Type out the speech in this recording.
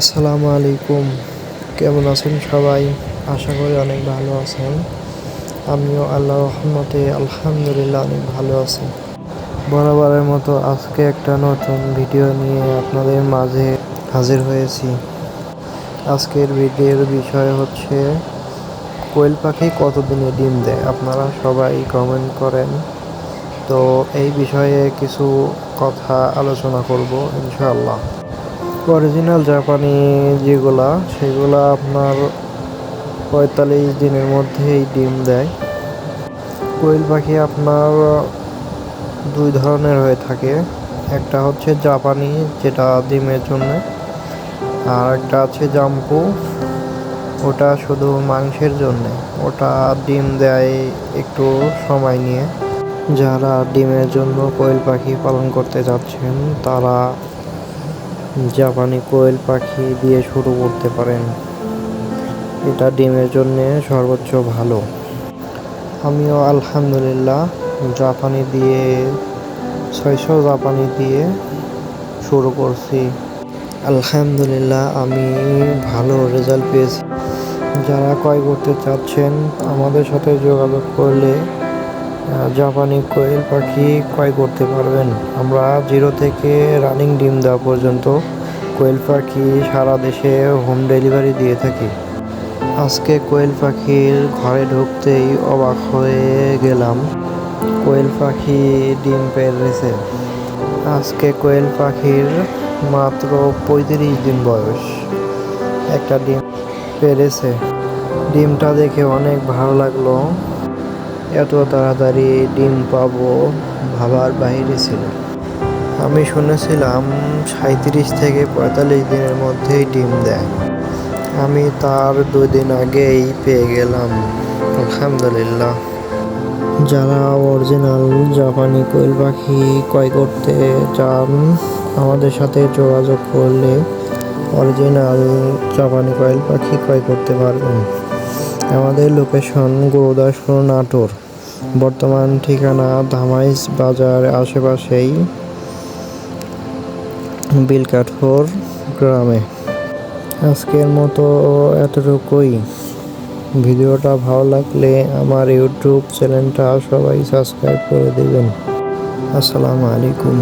আসসালামু আলাইকুম। কেমন আছেন সবাই? আশা করি অনেক ভালো আছেন। আমিও আল্লাহ রহমতে আলহামদুলিল্লাহ অনেক ভালো আছি। বরাবরের মতো আজকে একটা নতুন ভিডিও নিয়ে আপনাদের মাঝে হাজির হয়েছি। আজকের ভিডিওর বিষয় হচ্ছে, কোয়েল পাখি কতদিনে ডিম দেয়? আপনারা সবাই কমেন্ট করেন। তো এই বিষয়ে কিছু কথা আলোচনা করব, ইনশাআল্লাহ। অরিজিনাল জাপানি যেগুলা, সেগুলা আপনার পঁয়তাল্লিশ দিনের মধ্যেই ডিম দেয়। কোয়েল পাখি আপনার দুই ধরনের হয়ে থাকে। একটা হচ্ছে জাপানি যেটা ডিমের জন্য, আর একটা আছে জাম্পু ওটা শুধু মাংসের জন্যে। ওটা ডিম দেয় একটু সময় নিয়ে। যারা ডিমের জন্য কোয়েল পাখি পালন করতে যাচ্ছেন, তারা জাপানি কোয়েল পাখি দিয়ে শুরু করতে পারেন। এটা ডিমের জন্য সর্বোচ্চ ভালো। আমিও আলহামদুলিল্লাহ জাপানি দিয়ে, ছয়শো জাপানি দিয়ে শুরু করছি। আলহামদুলিল্লাহ আমি ভালো রেজাল্ট পেয়েছি। যারা ক্রয় করতে চাচ্ছেন, আমাদের সাথে যোগাযোগ করলে জাপানি কোয়েল পাখি ক্রয় করতে পারবেন। আমরা জিরো থেকে রানিং ডিম দেওয়া পর্যন্ত কোয়েল পাখি সারা দেশে হোম ডেলিভারি দিয়ে থাকি। আজকে কোয়েল পাখির ঘরে ঢুকতেই অবাক হয়ে গেলাম। কোয়েল পাখি ডিম পেরেছে। আজকে কোয়েল পাখির মাত্র পঁয়ত্রিশ দিন বয়স। একটা ডিম পেরেছে। ডিমটা দেখে অনেক ভালো লাগল। এত তাড়াতাড়ি ডিম পাবো ভাবার বাইরে ছিল। আমি শুনেছিলাম সাঁত্রিশ থেকে পঁয়তাল্লিশ দিনের মধ্যেই ডিম দেয়। আমি তার দুই দিন আগেই পেয়ে গেলাম, আলহামদুলিল্লাহ। যারা অরিজিনাল জাপানি কোয়েল পাখি ক্রয় করতে চান, আমাদের সাথে যোগাযোগ করলে অরিজিনাল জাপানি কোয়েল পাখি ক্রয় করতে পারবেন। আমাদের লোকেশন গুরুদাসপুর নাটোর। বর্তমান ঠিকানা ধামাইস বাজার আশেপাশেই বিলকাঠোর গ্রামে। আজকের মতো এতটুকুই। ভিডিওটা ভালো লাগলে আমার ইউটিউব চ্যানেলটা সবাই সাবস্ক্রাইব করে দেবেন। আসসালামু আলাইকুম।